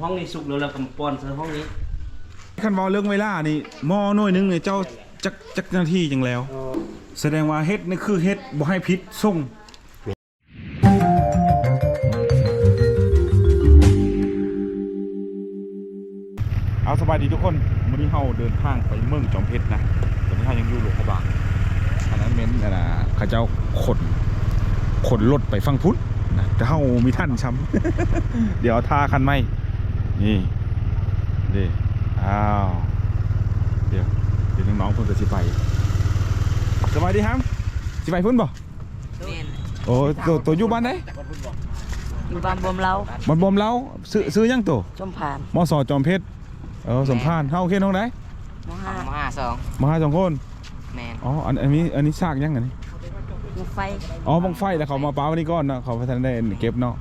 ห้องนี้สุกแล้วเรากำป้อนใส่ห้องนี้คันเว่าเรื่องเวลานี่หม้อหน่วยหนึงเนี่ยเจ้าจักจักนาทีจังแล้ว แสดงว่าเฮ็ดนี่คือเฮ็ดบ่ให้พิษส่งเอาสบายดีทุกคนวันนี้เฮาเดินทางไปเมืองจอมเพชรนะตอนนี้เฮายังอยู่หลวงพระบางอันนั้นเม้นนั่นนะเขาเจ้าขนขนรถไปฟังพุทธนะแต่เฮามีท่านช้ำ เดี๋ยวท่าคันไม่ นี่นี่อ้าว เดี๋ยว เดี๋ยวน้องๆเพิ่นก็สิไปสบายดีครับสิไปพุ่นบ่แม่นโอ้ตัวตัวอยู่บ้านไหนอยู่บ้านบวมเราบ่บ่มเล้าซื้อซื้อยังตัวชมผ่านมสจอมเพชรเออสมพานเฮาโอเคน้องไหนมห้ามห้าสองมาหาสองคนแมนอ๋ออันอันนี้อันนี้ซากยังอันนี้รถไฟอ๋อบังไฟแล้วเขามาป้าวันนี้ก่อนนะเขาไปทันได้เก็บเนาะ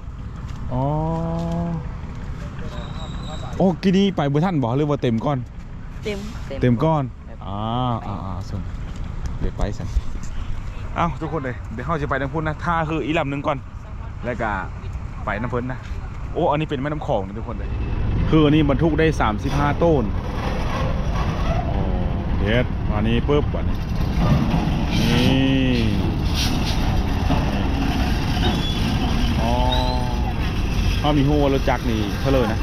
อ๋อโอ้กินนี้ไปบ่ทันบ่หรือว่าเต็มก่อน เต็มเต็มก้อนอ่าอ่าอ่าส่วนเดี๋ยวไปสันเอ้าทุกคนเลยเดี๋ยวเขาจะไปน้ำพุนนะท่าคืออีลำหนึ่งก่อน แล้วก็ไปน้ำพุนนะ โอ้อันนี้เป็นแม่น้ำของนะทุกคนเลยคืออันนี้บรรทุกได้ 35 ต้นโอ้เด็ดมานี้ปุ๊บวันนี้นี่อ๋อถ้ามีหัวรถจักรนี่เท่าเลยนะ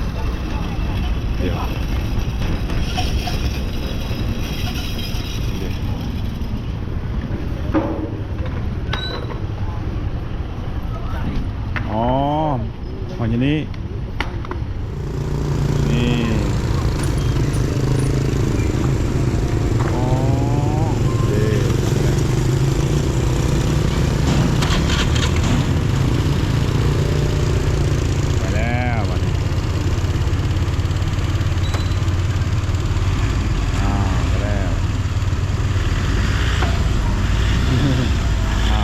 เดี๋ยวอ๋อหอยอย่างนี้นี่ อ๋อเด้ไปแล้ววันนี้อ่าไปแล้ว อ่า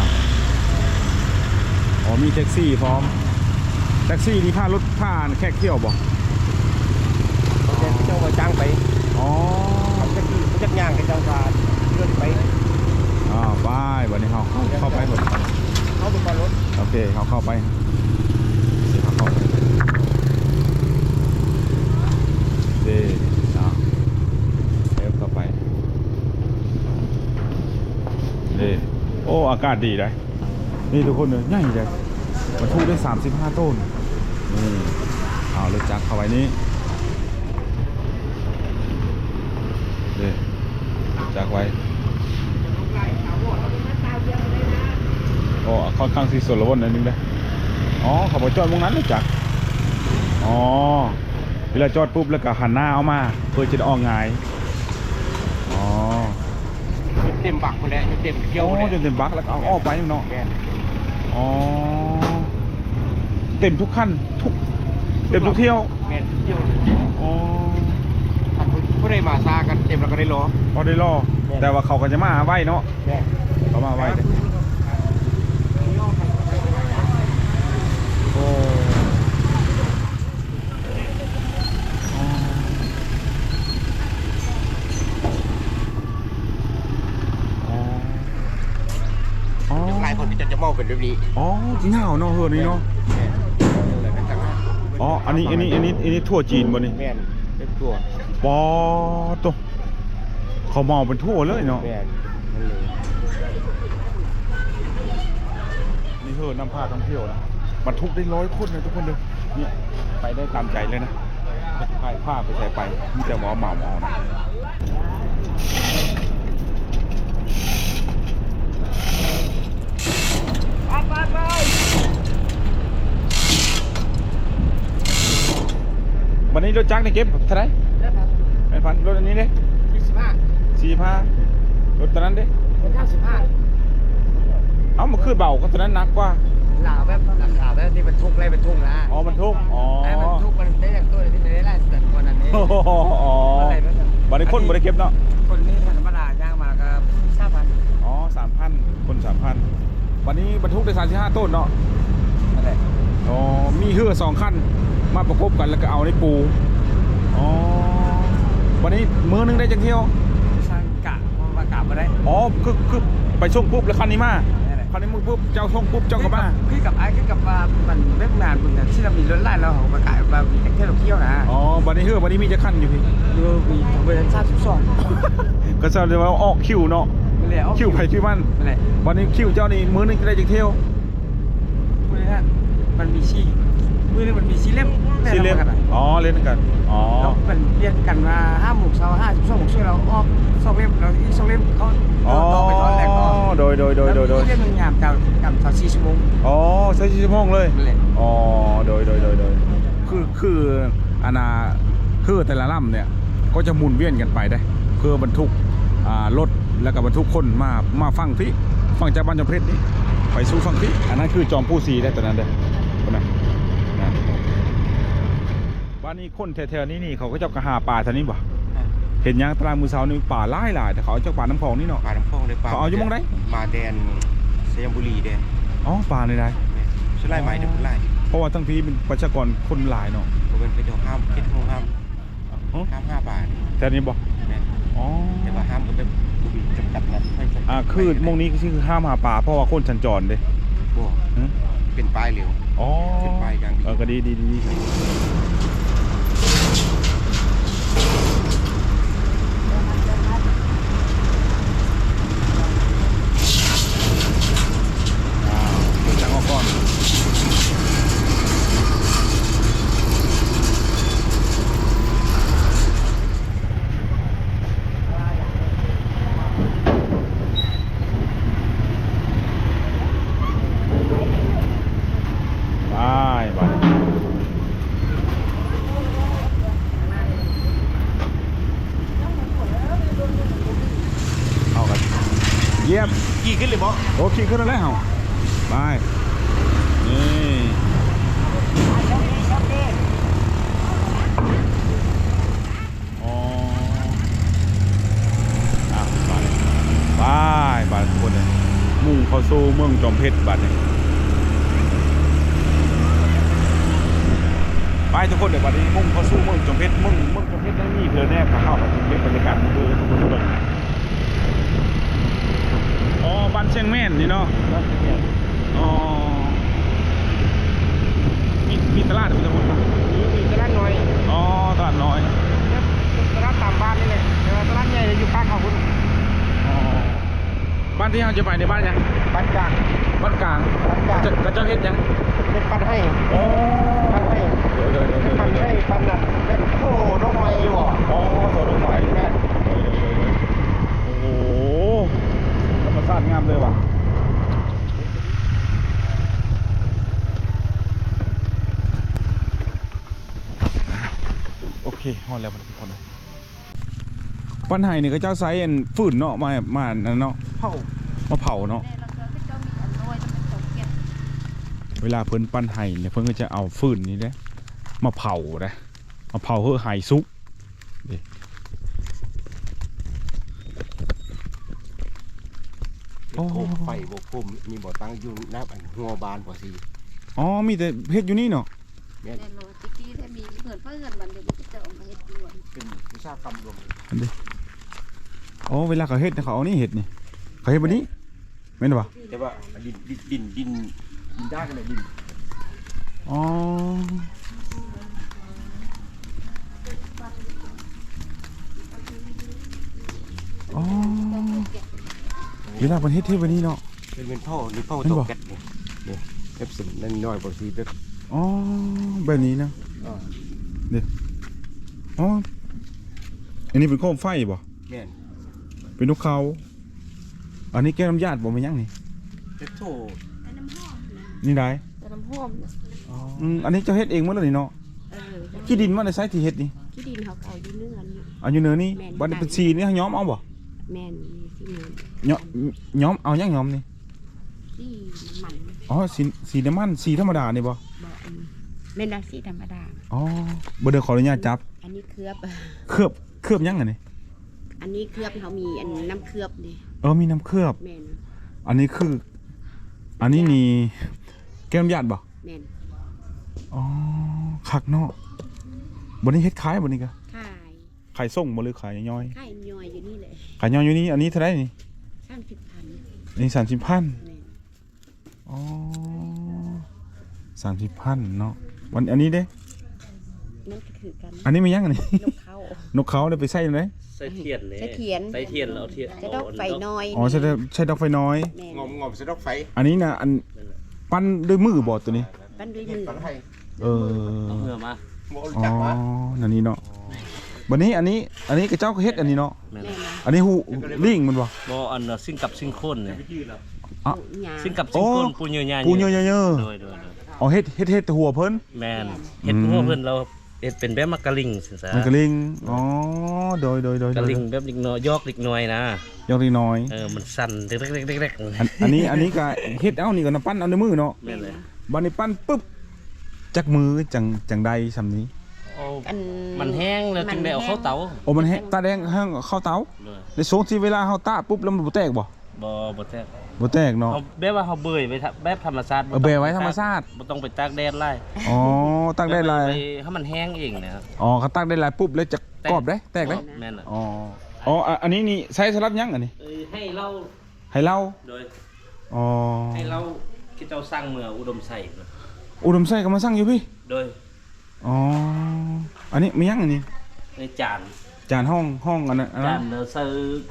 อ๋อมีแท็กซี่พร้อม แท็ก ซี่นี่พารถผ่านแค่เที่ยวบ่เขาจะเจ้ามาจ้างไปอ๋อเขาจะขี่เขาจะย่างกันจังหวัดเลื่อนไปอ่าบายวันนี้เขาเข้าเข้าไปหมดเขาเป็นคนรถโอเคเขาเข้าไปเดี๋ยวเขาเข้าไปเด้อ่าเอฟเข้าไปเด้โอ้อากาศดีเลยนี่ทุกคนเลยใหญ่เลยบรรทุกได้ 35 ต้น นี่เอารถจักรเข้าไว้นี้เด้จักรไว้โอ้ค่อนข้างสีสดละวนนิดนึงเลยอ๋อเขาบอกจอดตรงนั้นเลยจักรอ๋อเวลาจอดปุ๊บแล้วก็หันหน้าเอามา เพื่อจะได้ออกง่ายอ๋อเต็มบักคนแหละเต็มเที่ยวโอ้คนแหละจนเต็มบักแล้วก็เอาออกไปเนาะแกนอ๋อ เต็มทุกขั้นทุกเต็มทุกเที่ยวแกนเที่ยวอ๋อทำผู้ใดมาซากันเต็มแล้วก็ได้รอพอได้รอแต่ว่าเขาก็จะมาไว้เนาะแกนเขามาไว้เลยโอ้อ๋ออ๋อหลายคนก็จะจะมองเป็นแบบนี้อ๋อจริงเหรอเนาะเฮือนี่เนาะ อ๋อ อันนี้ อันนี้ อันนี้ อันนี้ทั่วจีนบ่นี่แม่นเป็นตัวปอตัวเขามองเป็นทั่วเลยเนาะ แม่นนั่นเลยนี่เฮือนำพาท่องเที่ยวนะบรรทุกได้ร้อยคนเลยทุกคนเลยเนี่ยไปได้ตามใจเลยนะพายผ้าไปใส่ไปมีแต่หมอเหมาเอานะวัน นี้รถจักรนี่เก็บเท่าไหร่แปดพันรถอันนี้เด้ยี่สิบห้าสี่พันรถตอนนั้นเด้เป็นเก้าสิบห้าเอ้ามันคือเบาก็ตอนนั้นหนักกว่าหลาแบบราคาแบบนี่เป็นทุกไรเป็นทุกละอ๋อมันทุกอ๋อไอ้มันทุกมันได้จากตัวที่ไม่ได้ไล่แต่คนนั้นเองโอ้โหอ๋อบัได้คนบัได้เก็บเนาะคนนี้ธรรมดาย่างมาก็ทราบพันอ๋อสามพันคนสามพันวันนี้บรรทุกได้สามสิบห้าต้นเนาะนั่นแหละอ๋อมีเฮือสองขั้น มาประกบกันแล้วก็เอาในปู อ๋อ วันนี้มือหนึงได้จังเที่ยวสร้างกะมันมากะมาได้อ๋อคือคือไปช่วงปุ๊บแล้วคันนี้มานั่นแหละคราวนี้มึงปุ๊บเจ้าทงปุ๊บเจ้าก็มาคือกับไอ้คือกับว่ามันเว็บนานมึงที่เรามีรถไล่เราของประกาศว่ามีแค่เราเที่ยวนะอ๋อบัดนี้เฮ้อบัดนี้มีจะขั้นอยู่พี่ดูมีเบอร์ทราบสิบสองก็จะเรียกว่าออกคิวเนาะไม่เลยคิวไผคิวมันไม่เลยวันนี้คิวเจ้านี่มื้อนึงจะได้จักเที่ยวพูดเลยนะมันมีชี มือนึงมันมีชีเล่มสี่เล่มกันอ๋อเล่นกันอ๋อแล้วมันเรียนกันมาห้าหมู่เช้าห้าสิบสองหมู่ช่วยเราออกสองเล่มเราอีกสองเล่มเขาอ๋อต่อไปตอนแรกต่อโดยโดยโดยโดยโดยแล้วมีเล่มหนึ่งยามจากกับสามสี่ชั่วโมงอ๋อใช้ชั่วโมงเลยนั่นแหละอ๋อโดยโดยโดยโดยคือคืออาณาคือแต่ละลำเนี่ยก็จะหมุนเวียนกันไปได้เพื่อบรรทุกอ่ารถแล้วก็บรรทุกคนมามาฟังพี่ฟังจากบ้านจอมเพชรนี่ไปสู่ฟังพี่อันนั้นคือจอมผู้สีได้ตอนนั้นเด้อคนนั้นนะบ้า นนี้คนแถวๆนี้นี่เขาก็จะกระหาป่าแถวนี้บ่เห็นยังตารางมือเสานี่ป่าหลายหลายแต่เขาเอาจากป่าน้ำคลองนี่เนาะปลาน้ำพองได้ปลาเขาเอาอยู่มองใดมาแดนสยามบุรีแดนอ๋อป่าในใดช่วยไล่ไหมเดี๋ยวผมไล่เพราะว่าทั้งพี่เป็นประชากรคนหลายเนาะผมเป็นไปเดี๋ยวห้ามคิดห้ามอ๋อห้ามห้าบาทแถวนี้บ่แม่นอ๋อแต่ว่าห้ามก็แบบมีจำกัดนะไม่จำกัดอ่าคือมงนี้คือห้ามหาปลาเพราะว่าคนสัญจรเด้บ่เป็นป้ายเร็วอ๋อเป็นป้ายอย่างดีเออก็ดีดีดีดีอ่าเดี๋ยวจังออกก่อนไปไปเอากันเยี่ยม กี่ขึ้นเลย บ่โอเคขึ้นแล้วเหรอไปนี่อ๋อไปไปไปทุกคนเลยมุ่งเข้าสู่เมืองจอมเพชรบัดนี้ไปทุกคนเดี๋ยวบัดนี้มุ่งเข้าสู่เมืองจอมเพชรมืองเมืองจอมเพชรนั่นี่เธอแน่ขาข้าไปเก็บบรรยากาศมันคือทุกคนทุกคน บ้านเชียงแม่นนี่เนาะอ๋อมีมีตลาดมีตลาดมีตลาดน้อยอ๋อตลาดน้อยตลาดตามบ้านนี่เลยแต่ว่าตลาดใหญ่อยู่ข้างเขาคุณอ๋อบ้านที่เราจะไปในบ้านยังบ้านกลางบ้านกลางบ้านกลางจะกระเจ้าเฮ็ดยังเป็นปันให้อ๋อปันให้เดี๋ยวเดี๋ยวเดี๋ยวเดี๋ยวปันให้ปันนั่นเป็นโอ้ดอกไม้อยู่อะ อ๋อสวนดอกไม้ แม่ โอ้โหธรรมชาติงามเลยว่ะโอเคฮอดแล้วทุกคนปัญหานี่ก็เจ้าไซอันฝืนเนาะมามานั่นเนาะเผามาเผาเนาะเวลาเพิ่นปั้นไห้เนี่ยเพิ่นก็จะเอาฟืนนี่เด้มาเผาเด้มาเผาเพื่อไห้ซุก โอ้โอ้ไฟบ่คมมีบ่ตั้งอยู่หน้าอันหัวบานบ่สิอ๋อมีแต่เฮ็ดอยู่นี่เนาะแม่นแน่นอนตะกี้ถ้ามีเงินเพื่อเงินบันเดียวมันก็จะเออกมาเฮ็ดด่วนเป็นวิชากรรมรวมอันนี้อ๋อเวลาเขาเฮ็ดเนี่ยเขาเอานี่เฮ็ดนี่เขาเฮ็ดบ่นี้แม่นบ่แต่ว่าดินดินดินดินดินด้านกันเลยดินอ๋ออ๋อเวลาเพิ่นเฮ็ดเฮ็ดบ่นี้เนาะ เป็นเป็นท่อนี่ท่อเห็นตบ่กแก๊สนี่นี่เอฟสิบนั่นน้อยบ่สิแบบอ๋อแบบนี้นะอ่าอ๋ออันนี้เป็นโคมไฟบ่แม่นเป็นนกเขาอันนี้แก้วน้ำยาดบ่แม่นยังนี่เฮ็ดโถแต่น้ำหอมนะนี่ได้แต่น้ำหอมนะอืมอันนี้เจะเฮ็ดเองหมดเลยนี่เนาะเออขี้ดินมันในไซส์ที่เฮ็ดนี่ที่ดินเขาเอาอยู่เนื้อนี่เอาอยู่เนื้อนี่แม่นบัดนี้เป็นสีนี่ย้อมเอาบ่แม่นมีที่เงิน ย้อมย้อมเอายังย้อมนี่ที่น้ำมันอ๋อสีสีน้ำมันสีธรรมดานี่บ่บอกอันแม่นดาสีธรรมดา อ๋อบ่เด้อขออนุญาตจับ อันนี้เคลือบ เคลือบเคลือบยังอันนี้อันนี้เคลือบเขามีอันน้ำเคลือบนี่เออมีน้ำเคลือบ แม่นอันนี้คือ อันนี้นี่แก้วน้ำยาดบ่แม่นอ๋อคักเนาะบ่นี้เฮ็ดขายบ่นี่ก็ขาย ขายส่งบ่หรือขายย่อยขายย่อยอยู่นี่เลยขายย่อยอยู่นี่อันนี้เท่าไหร่นี่สามสิบพันอันนี้30,000แม่นอ๋อสามสิบพันเนาะวันอันนี้เด้ นั่นก็คือกันอันนี้มียังอันนี้ นกเขานกเขาเนี่ยไปใส่เลยใส่เทียนเลยใส่เทียนใส่เทียนแล้วเอาเทียนจะดอกไฟน้อยอ๋อใช่ได้ใช่ดอกไฟน้อย แม่งอมงอมสะดอกไฟอันนี้นะอันปั้นด้วยมือบอดตัวนี้ ปั้นด้วยเห็ดมือ ปันให้เออเอาเหือมาโมอ๋อจักวะอันนี้เนาะ วันนี้อันนี้อันนี้กระเจ้าก็เฮ็ดอันนี้เนาะแม่นแม่นะอันนี้หูลิงมันบ่บ่อันน่ะซิ่งกับซิ่งโคนเนี่ยอะหญ้าซิ่งกับซิ่งโคนโอ้ปูเยอะๆปูเยอะๆโดยโดยโดยๆอ๋อเฮ็ดเฮ็ดเฮ็ดแต่หัวเพิ่นแม่นเฮ็ดอืมหัวเพิ่นเราเฮ็ดเป็นแบบมักกะลิงสิซะมันกระลิงอ๋อโดยโดยโดยกะลิงแบบเล็กน้อยยอกเล็กน้อยนะยอกนิดน้อยเออมันสั่นเด็กๆๆๆอันอันนี้อันนี้ก็เฮ็ดเอานี่ก็น้ำปั้นเอาในมือเนาะแม่นเลยบัดนี้ปั้นปุ๊บจักมือจังจังใดซำนี้ โอ้อัน มันแห้งแล้วจึงได้เอาเข้าเตาโอ้มันแห้งตาแดงแห้งเข้าเตาเลยในช่วงที่เวลาเฮาตาปุ๊บแล้วมันบ่แตกบ่บ่บ่แท้บ่แตกเนาะ เอาแบบว่าเฮาเบื่อไปทะแบบธรรมชาติเออเบื่อไว้ธรรมชาติ บ่ต้องไปตากแดดไล่อ๋อตักได้หลายไปให้มันแห้งเองนะครับอ๋อเขาตักได้หลายปุ๊บแล้วจะกรอบได้แตกได้แม่นล่ะอ๋ออ๋ออะอันนี้นี่ใช้สำหรับหยังอันนี้เอ้ยให้เราให้เหล้าโดยอ๋อให้เราที่เจ้าสร้างเมืองอุดมใส่นะอุดมไส้ก็มาสั่งอยู่พี่ โดย อ๋อ อันนี้มีหยังอันนี้ ในจานจานห้องห้องอันนั้นอันจานั้นนเนอเซอร์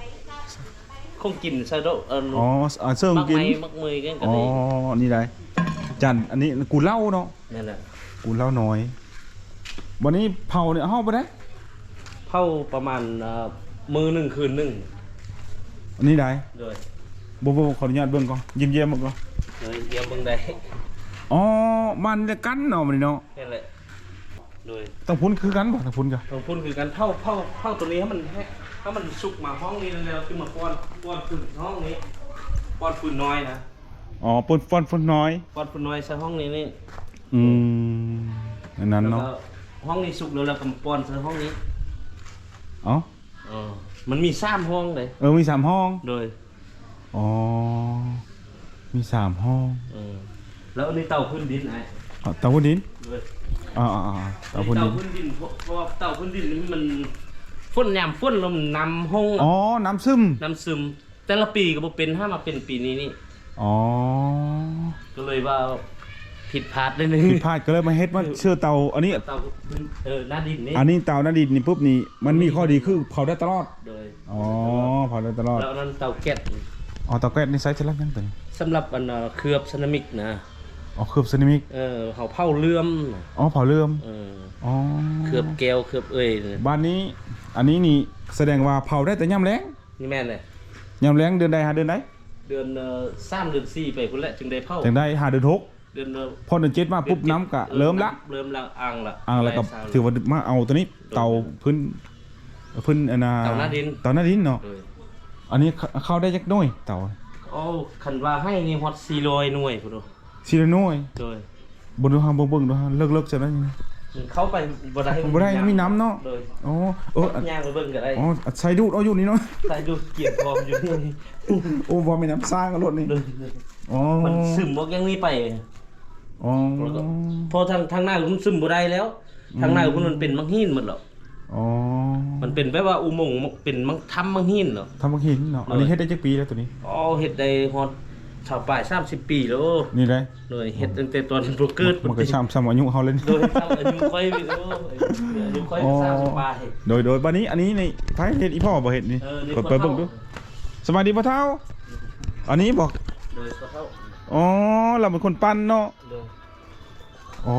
คงกินเซอร์โดเอออ๋ออ่าเสิร์ฟมักกินไม้มักมือกันก็อ๋อได้นี่ได้จานอันนี้กูเหล้าเนาะนั่นแหละกูเหล้าน้อย วันนี้เผาเนี่ยเฮาบ่ได้ เผาประมาณเอ่อมือหนึ่งคืนหนึ่งอันนี้ได้โดยบ่บ่ขออนุญาตเบิ่งก่อนยิ้มเยี่ยมๆก่อนโดยเดียวเบิ่งได้อ๋อมันจะกันเนาะมันนี่เนาะนั่นแหละ โดยต้องพุ่นคือกันบ่ต้องพุ่นกะของพุ่นคือการเผาเผาเผาตัวนี้ให้มันให้ให้มันสุกมาห้องนี้แล้วคือมาป้อนป้อนฝุ่นห้องนี้ป้อนฝุ่นน้อยนะอ๋อปุ่นฟอนฝุ่นน้อย ป้อนฝุ่นน้อยใส่ห้องนี้นี่อืมอันนั้นแล้วเนาะก็ห้องนี้สุกแล้วแล้วก็มาป้อนใส่ห้องนี้เอ้าเออมันมีสามห้องเลยเออมีสามห้องโดยอ๋อมีสามห้องเออแล้วอันนี้เตาพื้นดินไอ้อ๋อเตาพื้นดินโดย อ่าอ่าอ่าเตาพื้นดินพื้นดินเพราะเพราะว่าเตาพื้นดินนี่มันฝนยามฝนแล้วมันนำห้องอ๋อ น้ำซึม น้ำซึม แต่ละปีก็บ่เป็นถ้ามาเป็นปีนี้นี่อ๋อ ก็เลยว่าผิดพลาดได้นึงผิดพลาดก็เลยมาเฮ็ดว่าเชื่อเตาอันนี้เตาพื้นเออหน้าดินนี่อันนี้เตาหน้าดินนี่ปุ๊บนี่มันมีข้อดีคือเผาได้ตลอดโดยอ๋อเผาได้ตลอดแล้วอันนั้นเตาแก๊สอ๋อเตาแก๊สนี่ใช้สำหรับหยังเป็นสำหรับอันเอ่อเคลือบเซรามิกนะ อ๋อเคลือบเซรามิกเออเฮาเผาเลื่อมน่ะอ๋อเผาเลื่อมเอออ๋อเคลือบแก้วเคลือบเอ้ยน่ะบ้านนี้ อันนี้นี่แสดงว่าเผาได้แต่ย่ำแรงนี่แม่นเลยย่ำแรงเดือนใดหาเดือนใดเดือนเอ่อ3เดือน4ไปพุ่นแหละจึงได้เผาถึงได้หาเดือนหกเดือนเอ่อพอเดือนเจ็ดมาปุ๊บน้ำกะเริ่มละเริ่มละอ่างละอ่าแล้วก็ไล่ซถือว่ามาเอาตัวนี้เตาพื้นพื้นอันน่ะเตาหน้าดินเตาหน้าดินเนาะเอออันนี้เข้าเข้าได้จักหน้อยเตาโอ้คันว่าให้นี่ฮอด400หน่วยพุ่นโด ทีละหน้อยโดยบนดูฮางเบิ่งๆดูฮางเลิกๆจะได้ยังไงมันเข้าไปบ่ได้บ่ได้มีน้ำเนาะโดยอ๋อเออย่างไปเบิ่งก็ได้อ๋อใส่ดูดเอาอยู่นี่เนาะใส่ดูเกียร์พร้อมอยู่นี่โอ้บ่มีน้ำซ่ากับรถนี่โดยอ๋อมันซึมบ่ยังนี้ไปอ๋อพอทางทางหน้าคุณซึมบ่ได้แล้วทางหน้าคุณมันเป็นมังหินหมดแล้วอ๋อมันเป็นแบบว่าอุโมงค์เป็นมังทำมังหินเนาะทำบักหินเนาะอันนี้เฮ็ดได้จักปีแล้วตัวนี้อ๋อเฮ็ดได้ฮอด ชาวป่าย30 ปีแล้วนี่ได้โดยเฮ็ดตั้งแต่ตอนโบรกเกิดมันก็ช้ำซ้ำอายุเฮาเลยโดยทำอายุค่อยวิโออายุค่อยอ๋อสร้างสบายโดยโดยบัดนี้อันนี้ในไผเฮ็ดอีพ่อบ่เฮ็ดนี่เออนี่เปิดเปิดเบิ่งดูสบายดีพ่อเฒ่าอันนี้บอกโดยเขาเท่าอ๋อเราเป็นคนปั้นเนาะโดยอ๋อ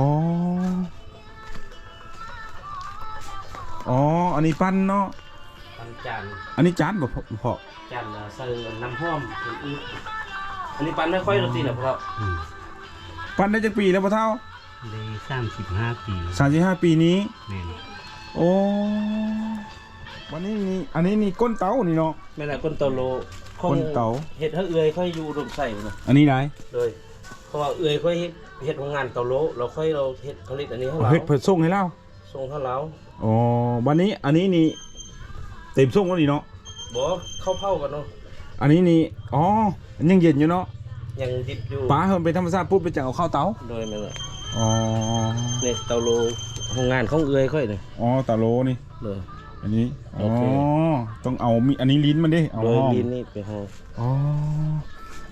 อ๋อ อันนี้ปั้นเนาะปันจานอันนี้จานบ่พอพอจานใส่น้ำหอมอืด อันนี้ปันไม่ค่อยรสตินะเพราะปั้นได้จักปีแล้วพ่อเท่าเลยสามสิบห้าปีสามสิบห้าปีนี้ แม่นโอ้วันนี้นี่อันนี้นี่ก้นเตานี่เนาะ แม่นน่ะคนโตโลคงคนเต๋าเฮ็ดให้เอื้อยค่อยอยู่รวมใส่นะอันนี้ได้โดยเพราะว่าเอื้อยค่อยเฮ็ดเฮ็ดโรงงานเตาโลเราค่อยเราเฮ็ดผลิตอันนี้ให้เราเฮ็ดเผิดส่งให้เราส่งให้เราอ๋อวันนี้อันนี้นี่เต็มส่งแล้วนี่เนาะ บ่เข้าเผากันเนาะอันนี้นี่อ๋อ มันยังเย็นอยู่เนาะยังดิบอยู่ป้าเฮิมเป็นธรรมชาติปุ๊บไปจังเอาเข้าเตาโดยแม่นน่ะอ๋อในเตาโลโรงงานของเอื้อยค่อยนี่อ๋อตาโลนี่โดยอันนี้อ๋อโอเคต้องเอามีอันนี้ลิ้นมันดิเอาโดยห้องลิ้นนี่ไปห้องอ๋อ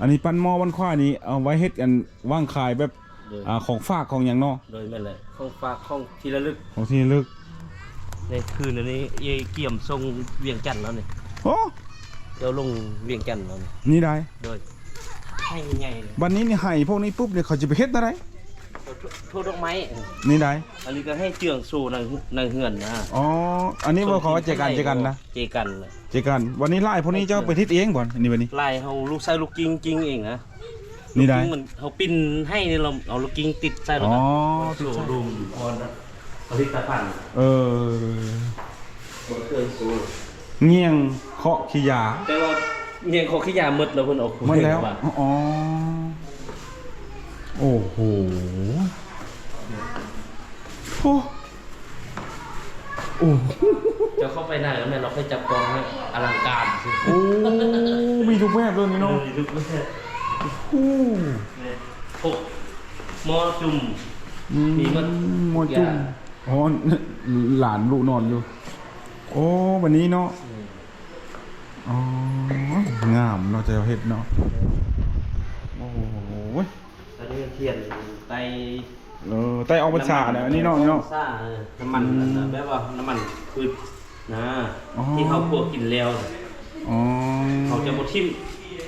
อันนี้ปั้นหม้อวันควายนี่เอาไว้เฮ็ดกันว่างขายแบบโดยอ่าของฝากของหยังเนาะโดยแม่นแหละของฝากของที่ระลึกของที่ลึกในคืนอันนี้เยเกี่ยมทรงเวียงจันทน์แล้วนี่โอ้ เดี๋ยวลงเวียงจันทน์แล้วนี่นี่ได้โดยให้ใหญ่เลยบัดนี้นี่ให้พวกนี้ปุ๊บเนี่ยเขาจะไปเฮ็ดอะไรโทษดอกไม้นี่ได้อันนี้ก็ให้เจืองสู่ในในเฮือนนะอ๋ออันนี้บ่เขาว่าเจอกันเจอกันนะเจอกันเลยเจอกัน วันนี้ไล่พวกนี้เจ้าไปทิศเองบ่อันนี้วันนี้ ลายเฮาลูกใส่ลูกกิ้งกิ้งเองนะนี่ได้ลูกกิ้งมันเฮาปิ้นให้นี่เราเอาลูกกิ้งติดใส่แล้วอ๋ก็อสู่ดุมพรผลิตภัณฑ์เออบ่เคยสู่ เงียงเคาะขี้ยาแต่ว่าเมียงเขาขี้ยาหมดแล้วเพิ่นเอามันแล้วว่าอ๋อ โอ้โหโอ้โอ้เจะเข้าไปไหนแล้วแม่เราค่อยจับกองให้อลังการสิโอ้มีทุกแบบเลยนี่เนาะทุกประเทศโอ้เนี่ยพวกหม้อจุ่ม มีมันหมอจุ่มอ๋อ หลานลูกนอนอยู่ โอ้วันนี้เนาะอ๋องามเนาะจะเฮ็ดเนาะโอ้โหอันนี้เทียนไตเออไต้ออกพรรษาเนี่ยอันนี้เนาะนี่เนาะซ่าเออน้ำมันอันนั้นแบบว่าน้ำมันพืชนะอ๋อที่เขาพวกกินแล้วอ๋อเขาจะบดทิ่ม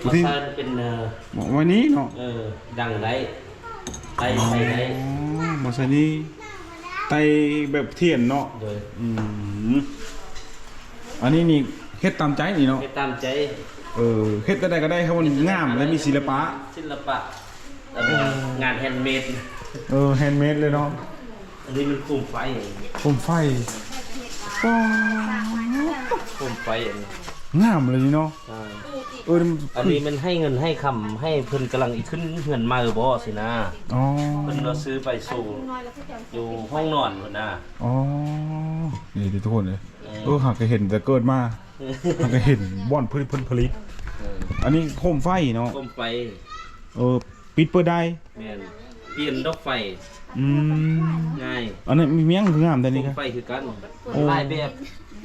บ่มาทิ่มใส่เป็นเอ่อบอกวันนี้เนาะเออดังไรไตไตไรอ๋อมาใส่นี่ไตแบบเทียนเนาะโดยอืม อันนี้นี่เฮ็ดตามใจนี่เนาะให้ตามใจ เออเฮ็ดได้ก็ได้ครับมันงามและมีศิลปะ ศิลปะแล้วก็งานแฮนด์เมด เออแฮนด์เมดเลยเนาะอันนี้มันโคมไฟโคมไฟว้าวโคมไฟอันนี้งามเลยนี่เนาะ ใช่เออมันอันนี้มันให้เงินให้คำให้เพิ่นกำลังอีกขึ้นเงินมาหรือบ่สินะ อ๋อ เพิ่นเราซื้อไปสู่อยู่ห้องนอนพุ่นน่ะ อ๋อ นี่ทุกคนเลย เออหากก็เห็นแต่เกิดมาหากก็เห็นบ่อนผลิตผลผลิต อันนี้โคมไฟเนาะโคมไฟเออปิดเปิดได้ แม่นเปลี่ยนดอกไฟอืม ง่ายอันนี้มีเมียงคืองามแต่นี่มครับไฟคือกันโอ้หลายแบบ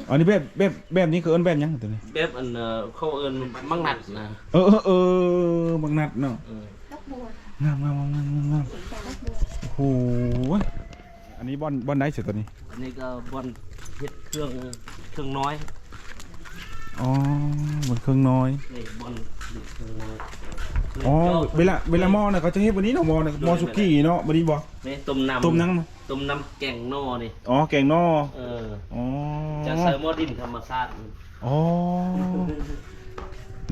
อันนี้แบบแบบแบบนี้คือเอิ้นแบบหยังตัวนี้ แบบอันเอ่อเขาเอิ้นมังนัดนะเออเออเออบางนัดเนาะ เออ งามงามงามงามงามโอ้โห อันนี้บอลบอลไหนเสร็จตัวนี้ อันนี้ก็บอน เฮ็ดเครื่องเครื่องน้อยอ๋อบอลเครื่องน้อยนี่บอนเครื่องน้อยอ๋อเวลาเวลาหม้อน่ะเขาจะให้วันนี้เนาะหม้อน่ะหม้อสุกี้เนาะวันนี้บ่นี่ต้มน้ำต้มน้ำต้มน้ำแกงนอนี่อ๋อแกงนอเอออ๋อจะใส่หม้อดินธรรมชาติอ๋อ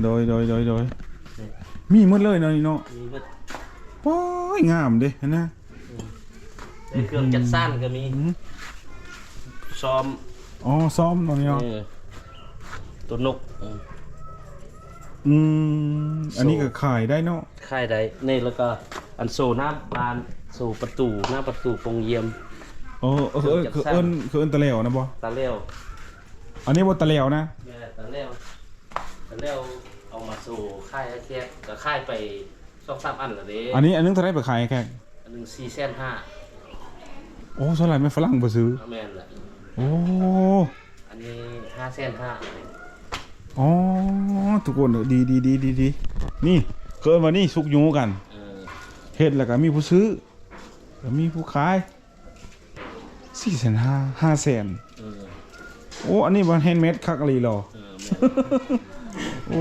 โดยโดยโดยโดยมีหมดเลยเนาะนี่เนาะมีมาว้ายงามเด้นะในเครื่องจัดสร้างก็มีอืม ซ้อมอ๋อซ้อมเนาะนี่เนาะเออตัวนกเอออืมอันนี้ก็ขายได้เนาะค่ายใดนี่แล้วก็อันโซหน้าบานโซประตูหน้าประตูปงเยี่ยม เออเออเออคือเอิ้นคือเอิ้นตะเหลวนะบ่ตาเลี้ยวอันนี้บ่ตะเหลวนะแม่ตาเลี้ยวตาเลี้ยวเอามาสู่ค่ายไอ้แค่ก็ค่ายไปสองสามอันละเด้อันนี้อันนึงเท่าไหร่ไปขายแค่อันหนึ่งสี่แสนห้าโอ้เท่าไหร่ไม่ฝรั่งบ่ซื้อแม่นละ โอ้อันนี้ห้าแสนห้าอ๋อทุกคนดีดีดีดีดีนี่เคยมานี่สุกยูกันเออเฮ็ดแล้วก็มีผู้ซื้อแล้วมีผู้ขายสี่แสนห้าห้าแสนเออโอ้อันนี้มันแฮนด์เมดคักอะไรหรอเออโอ้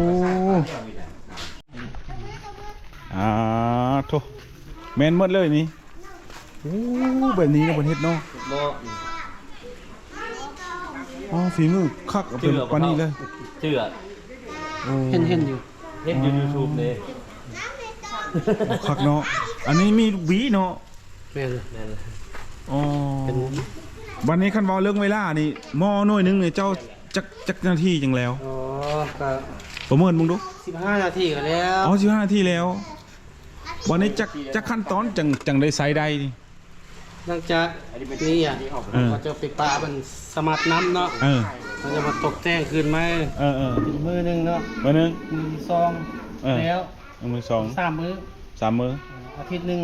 อ่าโถแมนหมดเลยนี่โอ้แบบนี้นะบนเฮ็ดเนาะแม่นบ่ อ๋อฝีมือคักเอาเป็นปานนี้เลยเชื่อโอ้เห็นเห็นอยู่เห็นอยู่ YouTube เลยโอ้คักเนาะอันนี้มีลูกหวีเนาะแม่นแม่นอ๋อวันนี้คันเว้าเรื่องเวลานี่หม้อหน่วยหนึงเนี่ยเจ้าจักจักนาทีจังแล้ว อ๋อก็ประเมินมึงดูสิบห้านาทีก็แล้ว อ๋อ15นาทีแล้ว วันนี้จักจักขั้นตอนจังจังได้ใส่ได้นี่ หลังจากนี้อะเออ ก็จะไปปลามันสมัดน้ำเนาะเออ มันจะมาตกแต่งคืนไหมเออเอออีกมือหนึงเนาะวันหนึงมือซองเออ แล้วเอามือสองสามมือสามมืออาทิตย์หนึ่ง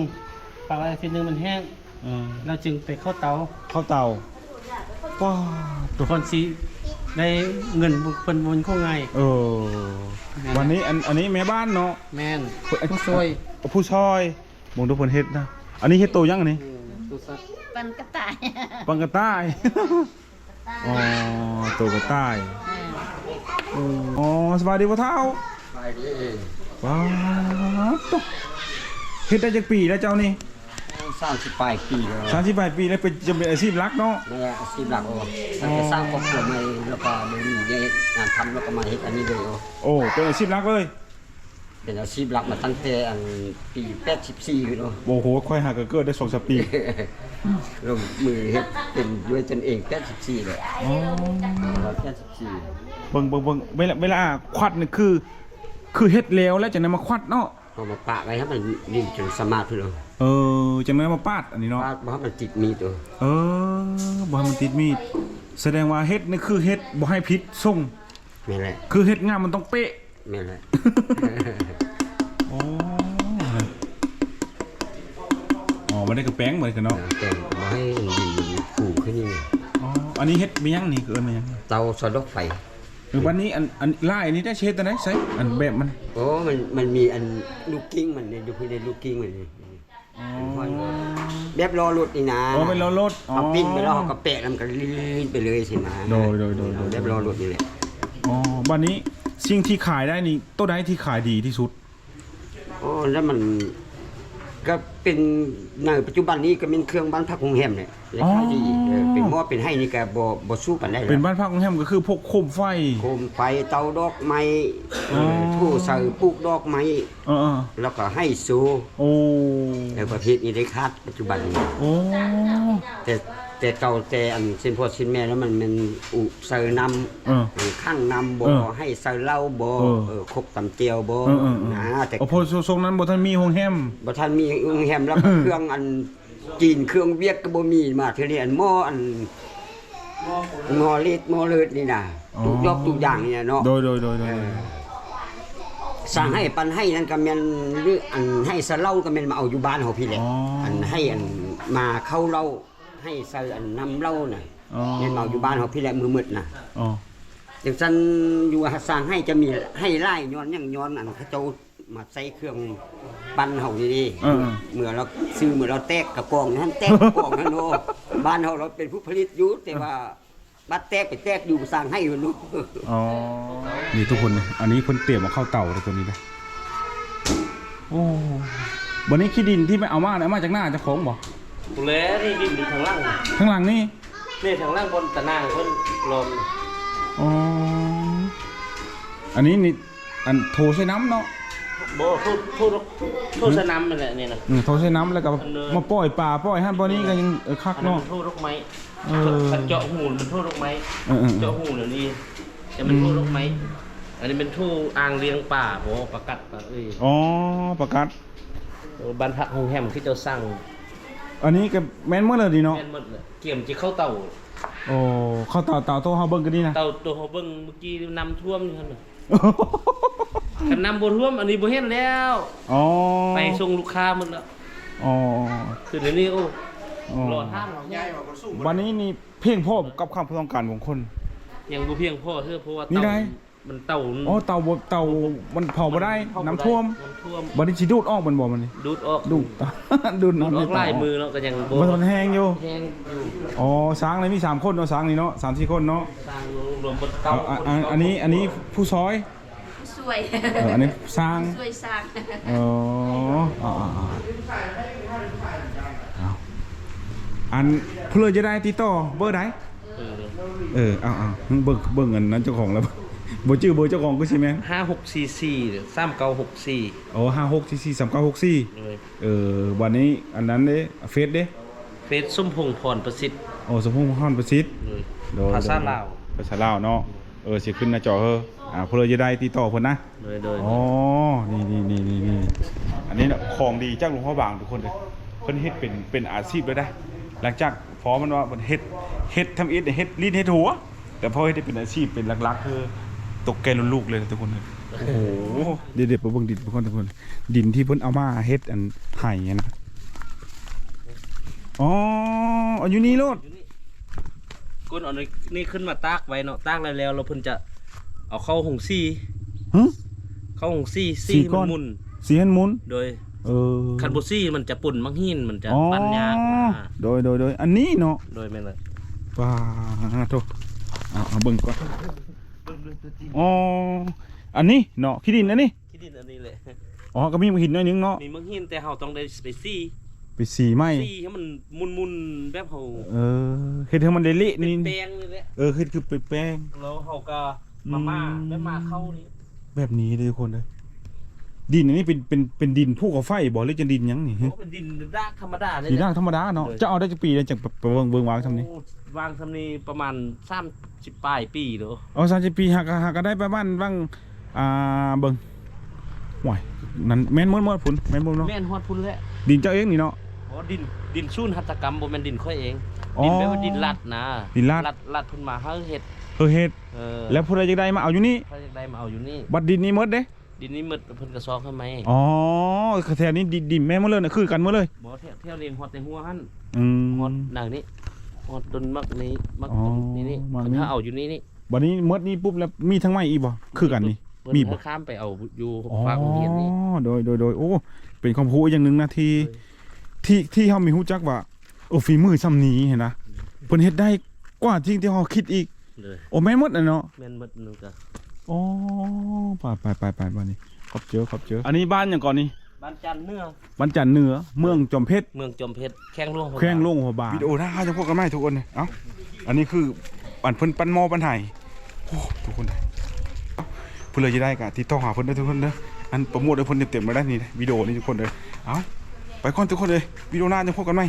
ปลาอาทิตย์หนึ่งมันแห้งเออเราจึงไปเข้าเตาเข้าเตาว้าวทุกคนสีได้เงินบุเพิ่นบุญเข้าไง เออวันนี้อันอันนี้แม่บ้านเนาะแม่นผู้ช่วยผู้ช่วยมองดูเพิ่นเฮ็ดนะ อันนี้เฮ็ดโตยังอันนี้ ตุสัตปันกระต่ายปังกระต่าย อ๋อ ตัวกระต่ายอ๋อสบายดีพ่อเฒ่าไปดิว้าวตกเฮ็ดได้จักปีแล้วเจ้านี่สร้างสิบปลายปีแล้วสามสิบแปดปีแล้วเป็นจะเป็นอาชีพหลักเนาะนี่อาชีพหลักโอ้แล้วก็สร้างครอบครัวใหม่แล้วก็บ่มีเนี่ยงานทำแล้วก็มาเฮ็ดอันนี้เลยโอ้โอ้เป็นอาชีพหลักเลย เป็นอาชีพหลักมาตั้งแต่อันปี84อยู่เนาะโอ้โหค่อยหาก็เกิดได้สองสามปีลงมือเฮ็ดเป็นด้วยตนเอง84เลยอ๋อเรา84เบิ่งเบิ่งเบิ่งเวลาเวลาควัดนี่คือ คือเฮ็ดแล้วแล้วจะนำมาควัดเนาะเอามาปะไว้ให้มันนิ่มจนสามารถพุ่นเนาะเออจะนำมาปาดอันนี้เนาะว่าบ่ให้มันติดมีดเออเออบ่ให้มันติดมีดแสดงว่าเฮ็ดนี่คือเฮ็ดบ่ให้พิษส่งแม่นแหละคือเฮ็ดงานมันต้องเป๊ะแม่นแหละ ได้กับแป้งเหมือนกันเนาะแต่บ่ให้มันดินขู่ขึ้นนี่อ๋ออันนี้เฮ็ดมียังนี่คือเอิ้นมียังเตาสอดอกไฟคือวันนี้อันอันลายอันนี้ได้เช็ดตัวไหนใส่อันแบบมันโอ้มันมันมีอันลูกกิ้งมันเนี่ยดูพี่ได้ลูกกิ้งมันนี่แบบรอรถนี่นะอ๋อเป็นล้อรถอ๋อเอาปิ้นไปแล้วเขาก็แปะแล้วมันก็ลื่นไปเลยสินะโดยโดยโดยโดยแบบรอรถนี่แหละอ๋อวันนี้สิ่งที่ขายได้นี่ตัวไหนที่ขายดีที่สุดโอ้แล้วมัน ก็เป็นในปัจจุบันนี้ก็เป็นเครื่องบ้านพักโรงแรมเนี่ยราคาดีเออเป็นหม้อเป็นให้นี่ก็บ่บ่สู้ปานได้เป็นแล้วบ้านพักของแฮมก็คือพวกโคมไฟ โคมไฟเตาดอกไม้เอออทู่ใส่ปลูกดอกไม้เออเออแล้วก็ให้โซโอ้ในประเภทนี้ได้คาดปัจจุบันนี้ โอ้แต่ แต่เก่าแต่อันเส้นพ่อเส้นแม่แล้วมันมันอุเซอร์นเออำหรือข้างนำบ่เออให้เซอร์เหล้าบ่เออ เออครบตำเจียวบ่เออเออเออนะแต่ โอ้พอทรงนั้นบ่ทันมีโรงแฮม บ่ทันมีโรงแรมแล้วก็ เครื่องอันจีนเครื่องเวียดก็บ่มีมาเท่านี้อันหม้ออันงอเล็ดหม้อเลิศนี่น่ะอ๋อ ทุกยกทุกอย่างนี่น่ะเนาะโดยโดยโดยโดยเออสั่งให้ปันให้นั่นก็แม่นหรืออันให้เซอร์เหล้าก็แม่นมาเอาอยู่บ้านเฮาพี่แหละอ๋ออั อันให้อันมาเข้าเหล้า ให้เซอร์อันนำเหล้าน่ะอ๋อแม่นมาเอาอยู่บ้านเฮาพี่แหละมือมืดน่ะอ๋อ จังซั่นอยู่หาสร้างให้จะมีให้ไล่ย้อนหยังย้อนอันเขาเจ้ามาใส่เครื่องปั้นเฮานี่ดิเออ เมื่อเราซื้อเมื่อเราแตกกระป๋องนั้นแตกกระป๋องนั้นโนบ้านเฮาเราเป็นผู้ผลิตอยู่แต่ว่าบัดแตกไปแตกอยู่สร้างให้อยู่นู่นอ๋อ นี่ทุกคนเนี่ยอันนี้เพิ่นเตรียมมาเข้าเตาเลยตัวนี้นะโอ้วันนี้ขี้ดินที่ไม่เอามาเนี่ยเอามาจากหน้าเจ้าของบ่ กูแล้วนี่ดินอยู่ทางล่าง ข้างหลังนี่นี่ทางล่างบนตะนางเพิ่นลมอ๋ออันนี้นี่อันโถใส่น้ำเนาะบ่โทษโทษโทษสนามมันแหละนี่นะ อืมโถใส่น้ำแล้วก็อันเดิม มาปล่อยปลาปล่อยฮั่นบ่นี้ก็ยังเออคักอันนั้นเนาะ มันโทษรกไม้เออ มันเจาะหูมันโทษรกไม้ เออเออเอเจาะอ หูเดี๋ยวนี้แต่มันโทษรกไม้ อันนี้เป็นทู่อ่างเลี้ยงป่าโหประกัดปลาเอ้ยอ๋อประกาศ บ้านพักโฮงแฮมที่เจ้าสร้าง อันนี้ก็แม่นหมดเลยดีเนาะแม่นหมดเลยเกี่ยมจะเข้าเต่าโอ้เข้าเตาเตาโตเฮาเบิ่งกันดีนะเต่าตัวเขาเบิ่งเมื่อกี้น้ำท่วมอยู่หั่นน่ะคันน้ำบ่ท่วมอันนี้บ่เห็นแล้วอ๋อไปส่งลูกค้าหมดแล้วอ๋อคือเดี๋ยวนี้โอ้อ๋อรอท่ามเราวันนี้นี่เพียงพอกับความต้องการของคนยังบ่เพียงพอเพื่อเพราะว่านี่เต่าได้ มันเต่าอ๋อเตาบ่เตามันเผาบ่ได้เผาบ่น้ำท่วมน้ำท่วมบัดนี้สิดูดออกมันบ่มันนี่ดูดออกดูดดูดดูดน้ำอในอกเตาลายมือเนาะก็ยังบ่มันมันแห้งอยู่แห้งอยู่อ๋อช้างเลยมีสามคนเนาะช้างนี่เนาะสามสี่คนเนาะสร้างรวมๆบนเอาเต่าอะอะอันนี้อันนี้ผู้ซอยสวยเอออันนี้สร้าง สวยสร้างอ๋ออ๋ออ๋ออ๋อเอาอันเพื่อจะได้ติดต่อเบอร์ใดเออเออเอาเอาเบิ่งเบิ่งอันนั้นเจ้าของแล้ว บ่ชื่อเบอร์เจ้าของก็ใช่ไหมห้าหกสี่สี่สามเก้าหกสี่อ๋อห้าหกสี่สี่สามเก้าหกสี่เลยเออวันนี้อันนั้นเด้เฟซเด้เฟซส้มพงษ์พรประสิทธิ์โอ้สมพงษ์ฮอนประสิทธิ์เลยโดยภาษาลาวภาษาลาวเนาะเออสิขึ้นหน้าจอเฮออ่าเพื่อจะได้ติดต่อเพิ่นนะเลยโดยอ๋อนี่นี่นี่นี่นี่อันนี้น่ะของดีจากหลวงพ่อบางทุกคนเลยเพิ่นเฮ็ดเป็นเป็นอาชีพเลยได้ หลังจากพอมันว่าเพิ่นเฮ็ดเฮ็ดทำอิฐเนี่ยเฮ็ดลิ้นเฮ็ดหัว แต่พอเฮ็ดได้เป็นอาชีพเป็นหลักๆคือ ตกแกนลูกๆเลยนะทุกคนเลยโอ้โหเด็ดๆไปเบิ่งดินทุกคนทุกคน ดินที่เพิ่นเอามาเฮ็ดอันไห่อะนะอ๋อเอาอยู่นี่โลดก้นเอานี่นี่ขึ้นมาตากไว้เนาะตากแล้วแล้วเราเพิ่นจะเอาเข้าหงซี่หึ เข้าหงซี่ซี่ซี่ก้มัอนนหมุนสีหันหมุนโดยเออคันบ่ซี่มันจะปุ่นมังหินมันจะอ๋อปั้นยากมาโดยโดยโดยอันนี้เนาะ โดยแม่นเลยว้าโตเอาเอาเบิ่งก่อน อ๋ออันนี้เนาะขี้ดินอันนี้ที่ดินอันนี้แหละอ๋อก็มีหินหน้อยนึงเนาะมีมังหินแต่เฮาต้องได้ไปซี่ไปสีไม้ซี่ให้มันมุนๆแบบเฮาเออเฮ็ดให้มันได้เละเป็นนี่แป้งนี่แหละเออเฮ็ดคือเป็นแป้ง แล้วเฮาก็มาม่าอืมแล้วมาเข้านี่แบบนี้เลยทุกคนเลย ดินอันนี้เป็นเป็นเป็นดินภูเขาไฟบ่หรือจะดินหยังนี่โอ้เป็นดินดากธรรมดาเลยดินร่างธรรมดาเนาะจะเอาได้จักปีได้จังไปเบิ่งเบิ่งวางทำนี้โอ้วางทำนี้ประมาณ30ปลายปีเด้อเอา30ปีหักก็หักก็ได้ประมาณบางอ่าเบิ่งห่วยนั่นแม่นหมดหมดพุ่นแม่นบ่เนาะแม่นฮอดพุ่นแหละดินเจ้าเองนี่เนาะอ๋อดินดินสู้นหัตถกรรมบ่แม่นดินค่อยเอง อ๋อ ดินแปลว่าดินลัดนะดินลัด ลัดลัดเพิ่นมาเฮาเฮ็ดเออเฮ็ดเออแล้วผู้ใดจะได้มาเอาอยู่นี่เขาอยากได้มาเอาอยู่นี่บัดดินนี้หมดเด้ ดินนี้หมึดเพิ่นก็ซอกให้ไหมอ๋อแถวนี้ดินดินแม่นหมดเลยน่ะคือกันหมดเลยบ่เที่ยวเที่ยวเรียงฮอดในหัวหั่นอืม ฮอดหนังนี้ฮอดดนมักนี้มักอ๋อนี่นี่มักเพิ่นนี้หาเอาอยู่นี่นี่บัดนี้หมดนี้ปุ๊บแล้วมีทั้งไม้อีกบ่คือกันนี่ เพิ่นมีบ่ให้ข้ามไปเอาอยู่อ๋อฝากโรงเรียนนี่โดยโดยโดยโอ้เป็นความรู้อย่างหนึ่งนะที่ที่ที่เขามีรู้จักว่าโอ้ฝีมือซ้ำนี้เห็นนะเพิ่นเฮ็ดได้กว่าจริงที่เขาคิดอีกเลยโอ้แม่นหมดน่ะเนาะแม่นหมดนึงก็ โอ้ไปไปไปไปบ้านนี้ขอบเจอขอบเจอ อันนี้บ้านหยังก่อนนี่บ้านจันทน์เนื้อบ้านจันทน์เหนือ เมืองจอมเพชรเมืองจอมเพชรแข้งหลวงแข้งโล่งหัวบาวิดีโอน่าจะพวกกันไหมทุกคนเนี่ยเอ้าอันนี้คือปันเพิ่นปันหมอปันไห้โอ้ทุกคนได้เอ้าเพิ่นเลยจะได้กะติดต่อหาเพิ่นได้อทุกคนเด้ออันโปรโมทให้เพิ่นเต็มๆเลยได้นี่วิดีโอนี้ทุกคนเลยเอ้าไปก่อนทุกคนเลยวิดีโอหน้าจะพบกันไหม